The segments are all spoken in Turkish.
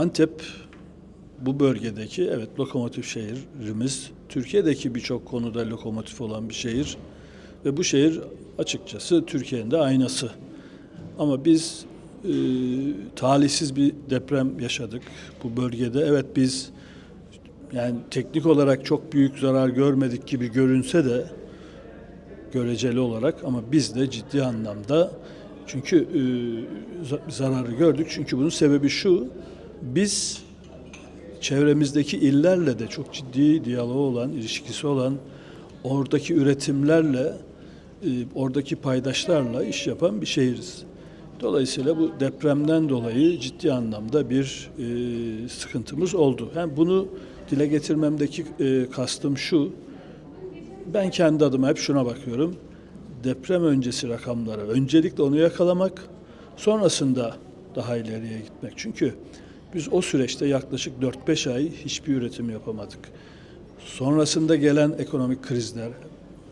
Antep bu bölgedeki evet lokomotif şehrimiz. Türkiye'deki birçok konuda lokomotif olan bir şehir. Ve bu şehir açıkçası Türkiye'nin de aynası. Ama biz e, talihsiz bir deprem yaşadık bu bölgede. Evet biz yani teknik olarak çok büyük zarar görmedik gibi görünse de göreceli olarak ama biz de ciddi anlamda çünkü e, za- zararı gördük. Çünkü bunun sebebi şu. Biz çevremizdeki illerle de çok ciddi diyaloğu olan, ilişkisi olan oradaki üretimlerle e, oradaki paydaşlarla iş yapan bir şehiriz. Dolayısıyla bu depremden dolayı ciddi anlamda bir e, sıkıntımız oldu. Hem bunu dile getirmemdeki e, kastım şu. Ben kendi adıma hep şuna bakıyorum. Deprem öncesi rakamları öncelikle onu yakalamak, sonrasında daha ileriye gitmek. Çünkü biz o süreçte yaklaşık 4-5 ay hiçbir üretim yapamadık. Sonrasında gelen ekonomik krizler,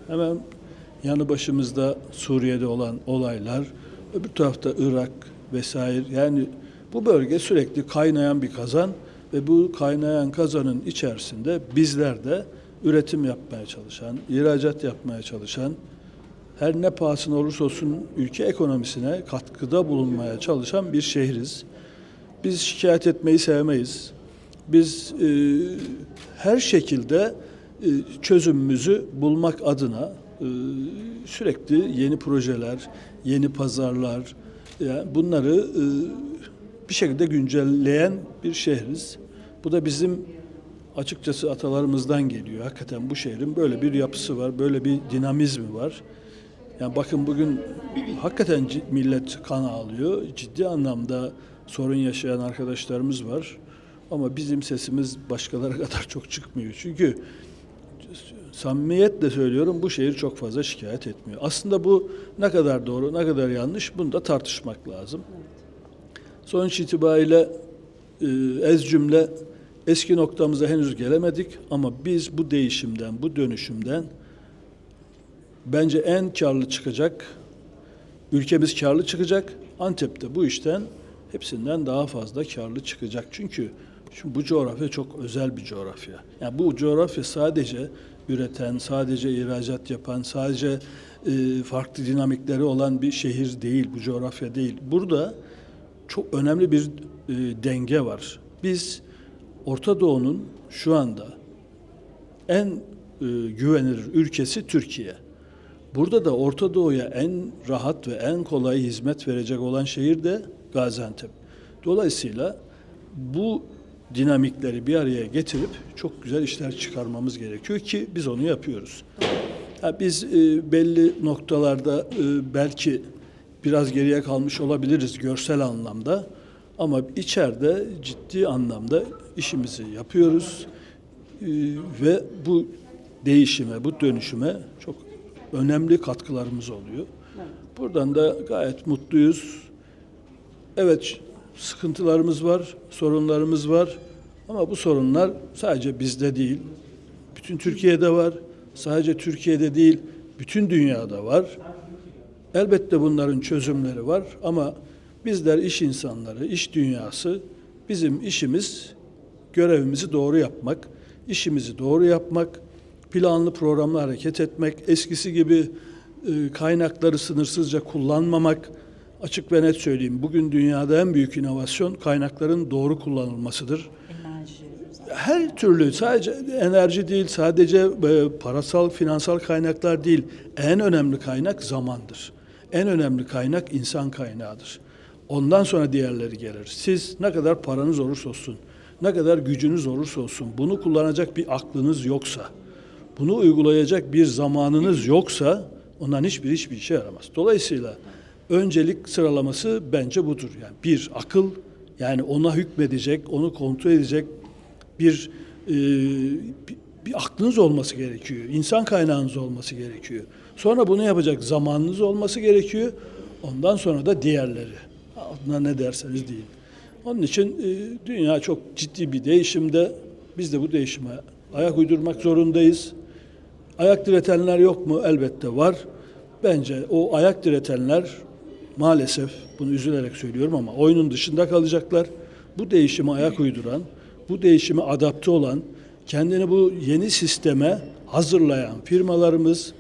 hemen yanı başımızda Suriye'de olan olaylar, öbür tarafta Irak vesaire yani bu bölge sürekli kaynayan bir kazan ve bu kaynayan kazanın içerisinde bizler de üretim yapmaya çalışan, ihracat yapmaya çalışan, her ne pahasına olursa olsun ülke ekonomisine katkıda bulunmaya çalışan bir şehriz. Biz şikayet etmeyi sevmeyiz. Biz e, her şekilde e, çözümümüzü bulmak adına e, sürekli yeni projeler, yeni pazarlar, yani bunları e, bir şekilde güncelleyen bir şehriz. Bu da bizim açıkçası atalarımızdan geliyor. Hakikaten bu şehrin böyle bir yapısı var, böyle bir dinamizmi var. Yani bakın bugün hakikaten millet kan ağlıyor. Ciddi anlamda sorun yaşayan arkadaşlarımız var. Ama bizim sesimiz başkaları kadar çok çıkmıyor. Çünkü samimiyetle söylüyorum bu şehir çok fazla şikayet etmiyor. Aslında bu ne kadar doğru, ne kadar yanlış bunu da tartışmak lazım. Sonuç itibariyle e, ez cümle eski noktamıza henüz gelemedik ama biz bu değişimden, bu dönüşümden bence en karlı çıkacak, ülkemiz karlı çıkacak. Antep'te bu işten hepsinden daha fazla karlı çıkacak. Çünkü şu bu coğrafya çok özel bir coğrafya. Yani bu coğrafya sadece üreten, sadece ihracat yapan, sadece e, farklı dinamikleri olan bir şehir değil, bu coğrafya değil. Burada çok önemli bir e, denge var. Biz Orta Doğu'nun şu anda en e, güvenilir ülkesi Türkiye. Burada da Orta Doğu'ya en rahat ve en kolay hizmet verecek olan şehir de Gaziantep. Dolayısıyla bu dinamikleri bir araya getirip çok güzel işler çıkarmamız gerekiyor ki biz onu yapıyoruz. Ha, biz e, belli noktalarda e, belki biraz geriye kalmış olabiliriz görsel anlamda ama içeride ciddi anlamda işimizi yapıyoruz E, ve bu değişime, bu dönüşüme çok önemli katkılarımız oluyor. Buradan da gayet mutluyuz. Evet sıkıntılarımız var, sorunlarımız var ama bu sorunlar sadece bizde değil, bütün Türkiye'de var. Sadece Türkiye'de değil, bütün dünyada var. Elbette bunların çözümleri var ama bizler iş insanları, iş dünyası bizim işimiz görevimizi doğru yapmak, işimizi doğru yapmak, planlı programlı hareket etmek, eskisi gibi e, kaynakları sınırsızca kullanmamak. Açık ve net söyleyeyim, bugün dünyada en büyük inovasyon kaynakların doğru kullanılmasıdır Enerji. her türlü sadece enerji değil, sadece e, parasal, finansal kaynaklar değil. En önemli kaynak zamandır. En önemli kaynak insan kaynağıdır. Ondan sonra diğerleri gelir. Siz ne kadar paranız olursa olsun, ne kadar gücünüz olursa olsun, bunu kullanacak bir aklınız yoksa, bunu uygulayacak bir zamanınız yoksa ondan hiçbir hiçbir işe yaramaz. Dolayısıyla öncelik sıralaması bence budur. Yani bir akıl yani ona hükmedecek, onu kontrol edecek bir, e, bir, aklınız olması gerekiyor. İnsan kaynağınız olması gerekiyor. Sonra bunu yapacak zamanınız olması gerekiyor. Ondan sonra da diğerleri. Adına ne derseniz deyin. Onun için e, dünya çok ciddi bir değişimde. Biz de bu değişime ayak uydurmak zorundayız. Ayak diretenler yok mu? Elbette var. Bence o ayak diretenler maalesef bunu üzülerek söylüyorum ama oyunun dışında kalacaklar. bu değişime ayak uyduran, bu değişime adapte olan, kendini bu yeni sisteme hazırlayan firmalarımız,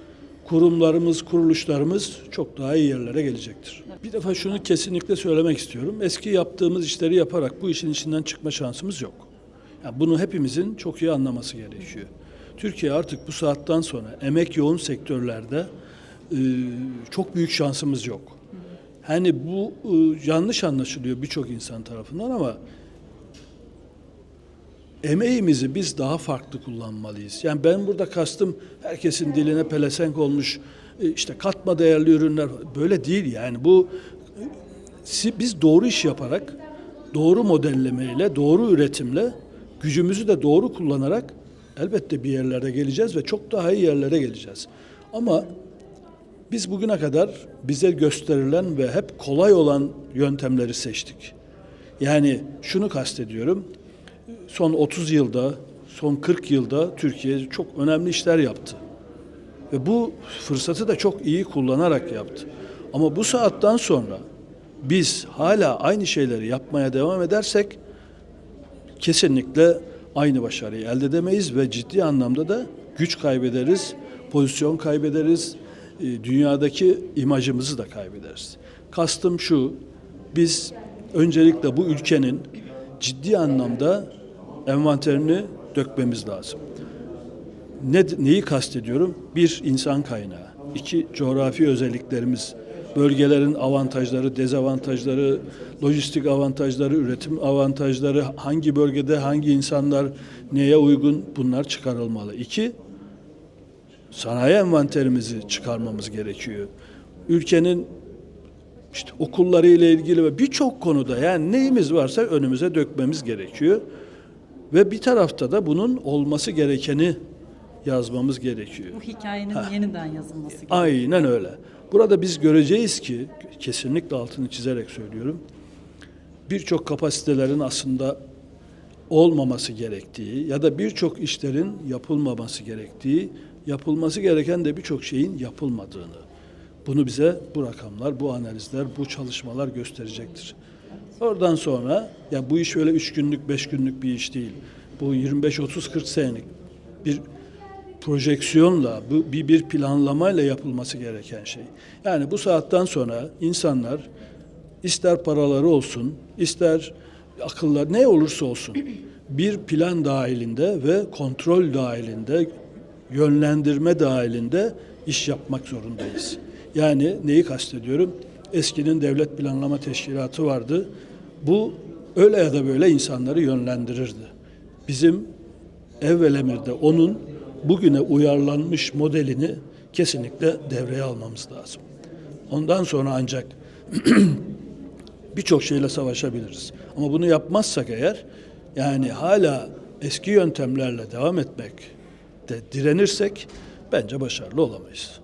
kurumlarımız, kuruluşlarımız çok daha iyi yerlere gelecektir. Bir defa şunu kesinlikle söylemek istiyorum. Eski yaptığımız işleri yaparak bu işin içinden çıkma şansımız yok. Yani bunu hepimizin çok iyi anlaması gerekiyor. Türkiye artık bu saatten sonra emek yoğun sektörlerde e, çok büyük şansımız yok. Hani bu e, yanlış anlaşılıyor birçok insan tarafından ama emeğimizi biz daha farklı kullanmalıyız. Yani ben burada kastım herkesin diline pelesenk olmuş e, işte katma değerli ürünler böyle değil yani bu biz doğru iş yaparak doğru modellemeyle doğru üretimle gücümüzü de doğru kullanarak elbette bir yerlere geleceğiz ve çok daha iyi yerlere geleceğiz. Ama biz bugüne kadar bize gösterilen ve hep kolay olan yöntemleri seçtik. Yani şunu kastediyorum. Son 30 yılda, son 40 yılda Türkiye çok önemli işler yaptı. Ve bu fırsatı da çok iyi kullanarak yaptı. Ama bu saatten sonra biz hala aynı şeyleri yapmaya devam edersek kesinlikle aynı başarıyı elde edemeyiz ve ciddi anlamda da güç kaybederiz, pozisyon kaybederiz, e, dünyadaki imajımızı da kaybederiz. Kastım şu, biz öncelikle bu ülkenin ciddi anlamda envanterini dökmemiz lazım. Ne, neyi kastediyorum? Bir, insan kaynağı. iki coğrafi özelliklerimiz, bölgelerin avantajları, dezavantajları, lojistik avantajları, üretim avantajları, hangi bölgede hangi insanlar neye uygun bunlar çıkarılmalı. İki, sanayi envanterimizi çıkarmamız gerekiyor. Ülkenin işte okulları ile ilgili ve birçok konuda yani neyimiz varsa önümüze dökmemiz gerekiyor. Ve bir tarafta da bunun olması gerekeni yazmamız gerekiyor. Bu hikayenin yeniden yazılması gerekiyor. Aynen öyle. Burada biz göreceğiz ki kesinlikle altını çizerek söylüyorum. Birçok kapasitelerin aslında olmaması gerektiği ya da birçok işlerin yapılmaması gerektiği, yapılması gereken de birçok şeyin yapılmadığını. Bunu bize bu rakamlar, bu analizler, bu çalışmalar gösterecektir. Oradan sonra ya bu iş öyle üç günlük, beş günlük bir iş değil. Bu 25, 30, 40 senelik bir projeksiyonla, bu bir, bir planlamayla yapılması gereken şey. Yani bu saatten sonra insanlar ister paraları olsun, ister akıllar ne olursa olsun bir plan dahilinde ve kontrol dahilinde, yönlendirme dahilinde iş yapmak zorundayız. Yani neyi kastediyorum? Eskinin devlet planlama teşkilatı vardı. Bu öyle ya da böyle insanları yönlendirirdi. Bizim evvel emirde onun bugüne uyarlanmış modelini kesinlikle devreye almamız lazım. Ondan sonra ancak birçok şeyle savaşabiliriz. Ama bunu yapmazsak eğer yani hala eski yöntemlerle devam etmek de direnirsek bence başarılı olamayız.